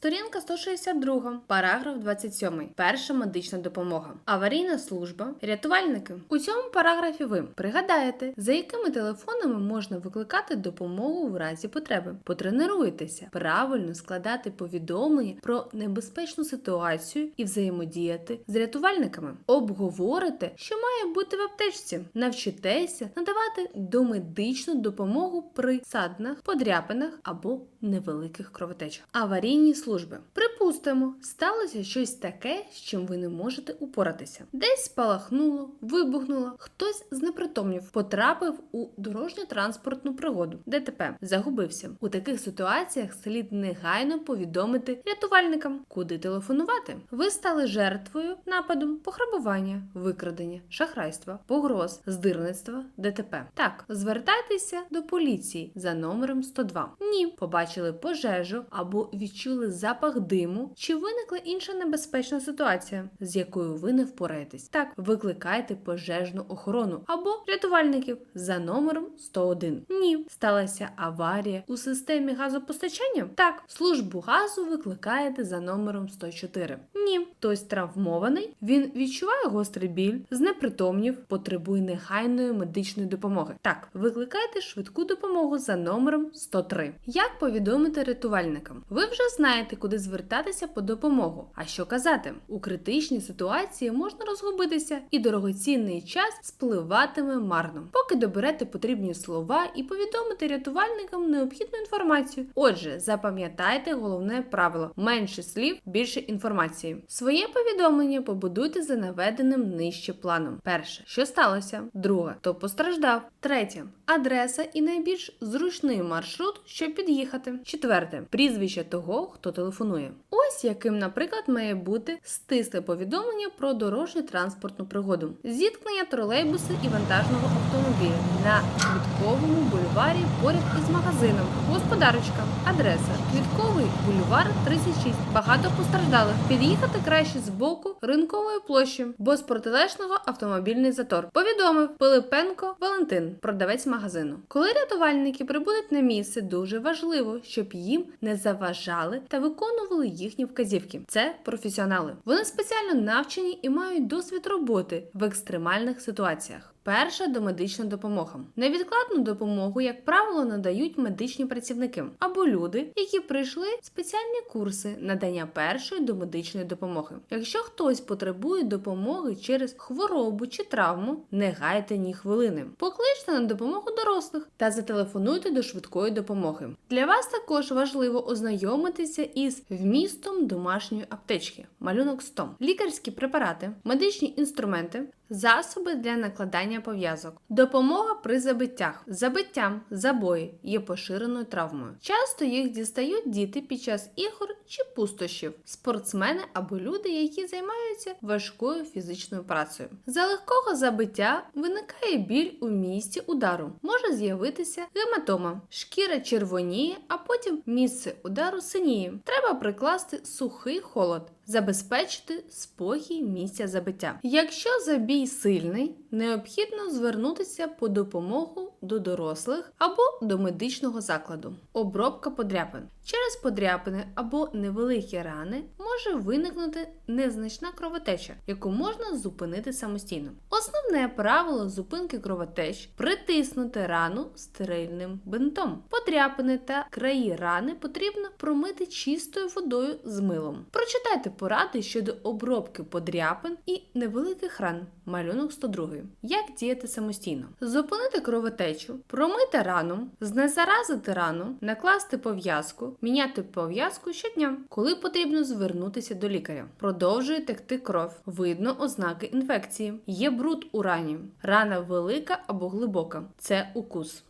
Сторінка 162, параграф 27. Перша медична допомога. Аварійна служба, рятувальники. У цьому параграфі ви пригадаєте, за якими телефонами можна викликати допомогу в разі потреби. Потренуєтеся правильно складати повідомлення про небезпечну ситуацію і взаємодіяти з рятувальниками. Обговорите, що має бути в аптечці. Навчитеся надавати домедичну допомогу при саднах, подряпинах або невеликих кровотеч. Аварійні служби. Припустимо, сталося щось таке, з чим ви не можете упоратися. Десь спалахнуло, вибухнуло, хтось знепритомнів, потрапив у дорожньо-транспортну пригоду, ДТП, загубився. У таких ситуаціях слід негайно повідомити рятувальникам, куди телефонувати. Ви стали жертвою нападу, пограбування, викрадення, шахрайства, погроз, здирництва, ДТП. Так, звертайтеся до поліції за номером 102. Ні, побачили пожежу або відчули запах диму, чи виникла інша небезпечна ситуація, з якою ви не впораєтесь. Так, викликайте пожежну охорону або рятувальників за номером 101. Ні, сталася аварія у системі газопостачання. Так, службу газу викликаєте за номером 104. Ні, хтось травмований, він відчуває гострий біль, знепритомнів, потребує негайної медичної допомоги. Так, викликайте швидку допомогу за номером 103. Як повідомити рятувальникам? Ви вже знаєте, куди звертатися по допомогу. А що казати? У критичній ситуації можна розгубитися, і дорогоцінний час спливатиме марно, поки доберете потрібні слова і повідомите рятувальникам необхідну інформацію. Отже, запам'ятайте головне правило: менше слів, більше інформації. Своє повідомлення побудуйте за наведеним нижче планом. Перше, що сталося? Друге, хто постраждав. Третє адреса і найбільш зручний маршрут, щоб під'їхати. Четверте прізвище того, хто телефонує. Ось яким, наприклад, має бути стисле повідомлення про дорожню транспортну пригоду. Зіткнення тролейбуса і вантажного автомобіля на квітковому бульварі поряд із магазином. Господарочка, адреса Квітковий бульвар 36. Багато постраждалих. Під'їхати краще з боку ринкової площі, бо з протилежного автомобільний затор. Повідомив Пилипенко Валентин, продавець магазину. Коли рятувальники прибудуть на місце, дуже важливо, щоб їм не заважали та виконували їхні вказівки. Це професіонали. Вони спеціально навчені і мають досвід роботи в екстремальних ситуаціях. Перша домедична допомога. Невідкладну допомогу, як правило, надають медичні працівники або люди, які пройшли спеціальні курси надання першої домедичної допомоги. Якщо хтось потребує допомоги через хворобу чи травму, не гайте ні хвилини. Покличте на допомогу дорослих та зателефонуйте до швидкої допомоги. Для вас також важливо ознайомитися із вмістом домашньої аптечки, малюнок 100, лікарські препарати, медичні інструменти, засоби для накладання пов'язок, допомога при забиттях. Забиттям забої є поширеною травмою. Часто їх дістають діти під час ігор чи пустощів, спортсмени або люди, які займаються важкою фізичною працею. За легкого забиття виникає біль у місці удару, може з'явитися гематома, шкіра червоніє, а потім місце удару синіє. Треба прикласти сухий холод. Забезпечити спокій місця забиття. Якщо забій сильний, необхідно звернутися по допомогу до дорослих або до медичного закладу. Обробка подряпин. Через подряпини або невеликі рани може виникнути незначна кровотеча, яку можна зупинити самостійно. Основне правило зупинки кровотеч притиснути рану стерильним бинтом. Подряпини та краї рани потрібно промити чистою водою з милом. Прочитайте поради щодо обробки подряпин і невеликих ран. Малюнок 102. Як діяти самостійно? Зупинити кровотечу, промити рану, знезаразити рану, накласти пов'язку, міняти пов'язку щодня, коли потрібно звернутися до лікаря. Продовжує текти кров. Видно ознаки інфекції. Є бруд у рані. Рана велика або глибока. Це укус.